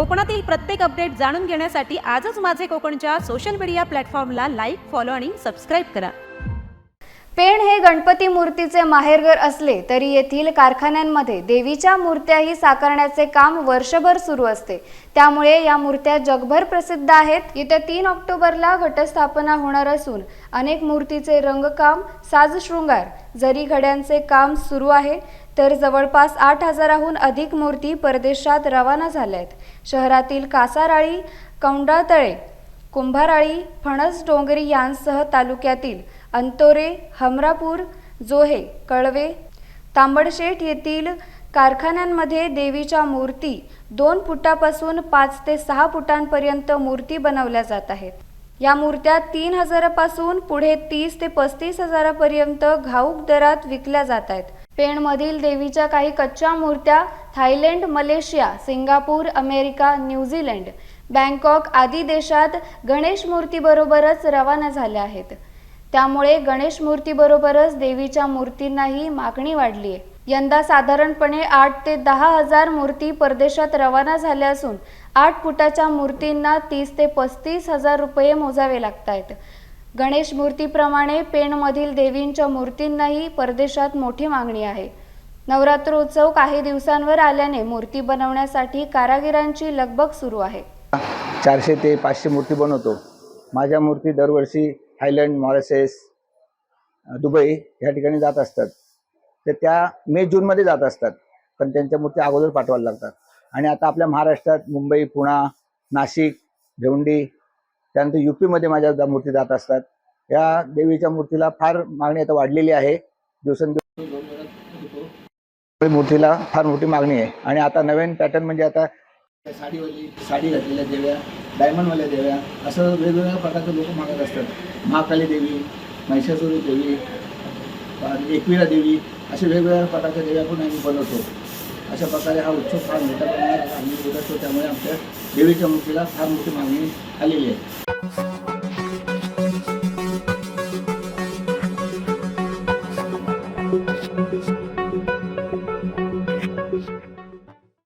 कोकणातील प्रत्येक अपडेट जाणून घेण्यासाठी आजच माझे कोकणच्या सोशल मीडिया प्लॅटफॉर्मला लाईक फॉलो आणि सबस्क्राईब करा. पेण हे गणपती मूर्तीचे माहेरघर असले तरी येथील कारखान्यांमध्ये देवीच्या मूर्त्याही साकारण्याचे काम वर्षभर सुरू असते. त्यामुळे या मूर्त्या जगभर प्रसिद्ध आहेत. येत्या तीन ऑक्टोबरला घटस्थापना होणार असून अनेक मूर्तीचे रंगकाम साजशृंगार जरी घड्यांचे काम सुरू आहे. तर जवळपास आठ हजाराहून अधिक मूर्ती परदेशात रवाना झाल्या आहेत शहरातील कासाराळी कौंडातळे कुंभाराळी फणस डोंगरी यांसह तालुक्यातील अंतोरे हमरापूर जोहे कळवे तांबडशेठ येथील कारखान्यांमध्ये देवीच्या मूर्ती दोन फुटापासून पाच ते सहा फुटांपर्यंत मूर्ती बनवल्या जात आहेत. या मूर्त्या तीन हजारापासून पुढे तीस ते पस्तीस हजारापर्यंत घाऊक दरात विकल्या जात आहेत. पेणमधील देवीच्या काही कच्च्या मूर्त्या Thailand Malaysia Singapore America New Zealand Bangkok आदी देशात गणेश मूर्तीबरोबरच रवाना झाल्या आहेत. त्यामुळे गणेश मूर्तीबरोबरच देवीच्या मूर्तींनाही मागणी वाढली आहे यंदा साधारणपणे आठ ते दहा हजार मूर्ती परदेशात रवाना झाल्या असून आठ फुटाच्या मूर्तींना तीस ते पस्तीस हजार रुपये मोजावे लागत आहेत गणेश मूर्तीप्रमाणे पेणमधील देवींच्या मूर्तींनाही परदेशात मोठी मागणी आहे. नवरात्रोत्सव काही दिवसांवर आल्याने मूर्ती बनवण्यासाठी कारागिरांची लगबग सुरू आहे. चारशे ते पाचशे मूर्ती बनवतो. माझ्या मूर्ती दरवर्षी थायलंड मॉरिशस दुबई ह्या ठिकाणी जात असतात. तर त्या मे जूनमध्ये जात असतात. पण त्यांच्या मूर्ती अगोदर पाठवायला लागतात. आणि आता आपल्या महाराष्ट्रात मुंबई पुणा नाशिक भेवंडी त्यानंतर युपीमध्ये माझ्या जा- मूर्ती जात असतात. या देवीच्या मूर्तीला फार मागणी आता वाढलेली आहे. दिवसेंदिवस मूर्तीला फार मोठी मागणी आहे. आणि आता नवीन पॅटर्न म्हणजे आता साडीवाली साडी घातलेल्या देव्या डायमंडवाल्या देव्या असं वेगवेगळ्या प्रकारचे लोक मागत असतात. महाकाली देवी महिषासुरी देवी एकविरा देवी असे वेगवेगळ्या प्रकारच्या देव्या पण आम्ही बनवतो. अशा प्रकारे हा उत्सव फार मोठ्या प्रमाणात आम्ही होत असतो त्यामुळे आमच्या देवीच्या मूर्तीला फार मोठी मागणी आलेली आहे